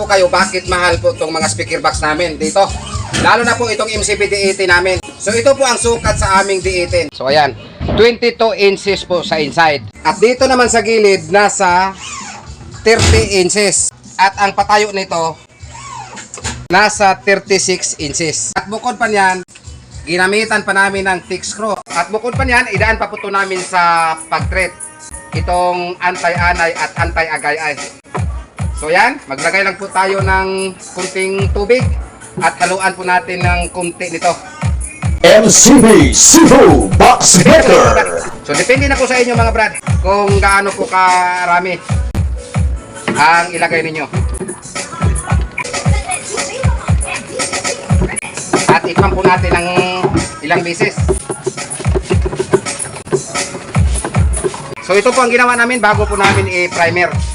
po kayo bakit mahal po itong mga speaker box namin dito. Lalo na po itong MCB D18 namin. So ito po ang sukat sa aming D18. So ayan, 22 inches po sa inside. At dito naman sa gilid, nasa 30 inches. At ang patayo nito, nasa 36 inches. At bukod pa niyan, ginamitan pa namin ng thick screw. At bukod pa niyan, idaan pa po ito namin sa pag-treat. Itong anti-anay at anti-agay-ay. So yan, maglagay lang po tayo ng kunting tubig at haluan po natin ng kunti nito. MCB Cebu Box Maker. So depende na po sa inyo mga brad kung gaano po karami ang ilagay ninyo. At ikman po natin ng ilang beses. So ito po ang ginawa namin bago po namin i-primer.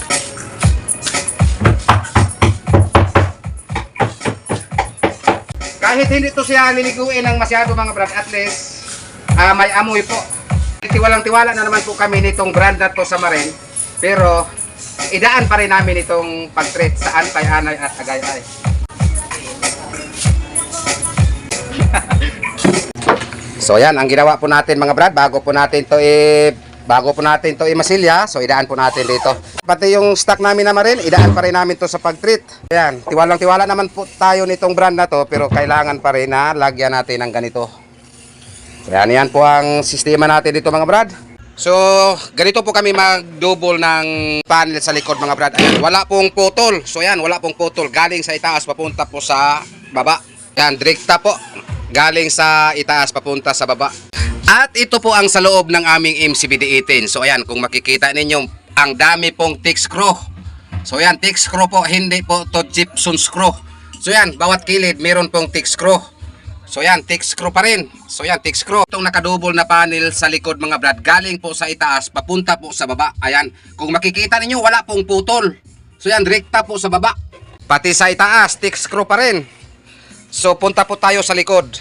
Kahit hindi to siya liliguin ng masyado mga brad, at least ah, may amoy po. Tiwalang tiwala na naman po kami nitong brand na to sa Marin. Pero idaan pa rin namin itong pag-treat sa anti-anay at agay-ay. so yan, ang ginawa po natin mga brad, bago po natin to i bago po natin to i-masilya, so idaan po natin dito. Pati yung stock namin na Marin, idaan pa rin namin to sa pag-treat. Ayan, tiwalang tiwala naman po tayo nitong brand na to, pero kailangan pa rin na lagyan natin ng ganito. Yan, yan po ang sistema natin dito mga brad. So, ganito po kami mag-double ng panel sa likod mga brad. Ayan, wala pong putol. So yan, wala pong putol. Galing sa itaas, papunta po sa baba. Yan, direkta po. Galing sa itaas, papunta sa baba. At ito po ang sa loob ng aming MCBD-18. So ayan, kung makikita ninyo, ang dami pong thick screw. So yan, thick screw po, hindi po to gypsum screw. So yan, bawat kilid meron pong thick screw. So yan, thick screw pa rin. So yan, thick screw. Itong nakadouble na panel sa likod mga brad, galing po sa itaas, papunta po sa baba. Ayan, kung makikita ninyo, wala pong putol. So yan, direkta po sa baba. Pati sa itaas, thick screw pa rin. So punta po tayo sa likod.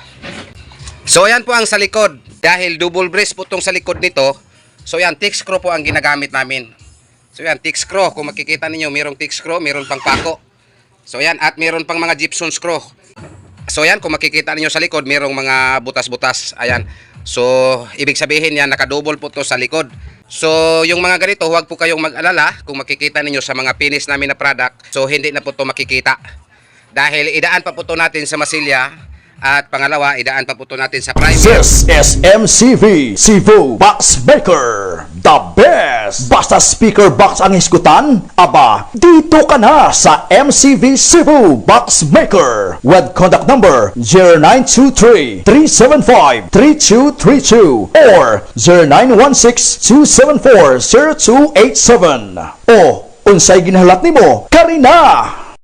So yan po ang sa likod. Dahil double brace po itong sa likod nito. So yan, thick screw po ang ginagamit namin. So yan, thick screw. Kung makikita ninyo, mayroong thick screw, mayroon pang pako. So yan, at mayroon pang mga gypsum screw. So yan, kung makikita ninyo sa likod, mayroong mga butas-butas. Ayan. So, ibig sabihin yan, nakadouble po to sa likod. So, yung mga ganito, huwag po kayong mag-alala kung makikita ninyo sa mga finish namin na product. So, hindi na po to makikita. Dahil idaan pa po to natin sa masilya. At pangalawa, idaan pa po to natin sa primer. This is MCV Cebu Box Maker. The best! Basta speaker box ang iskutan? Aba, dito ka na sa MCV Cebu Box Maker with contact number 0923-375-3232 or 0916-274-0287 o unsay ginahalat nimo karina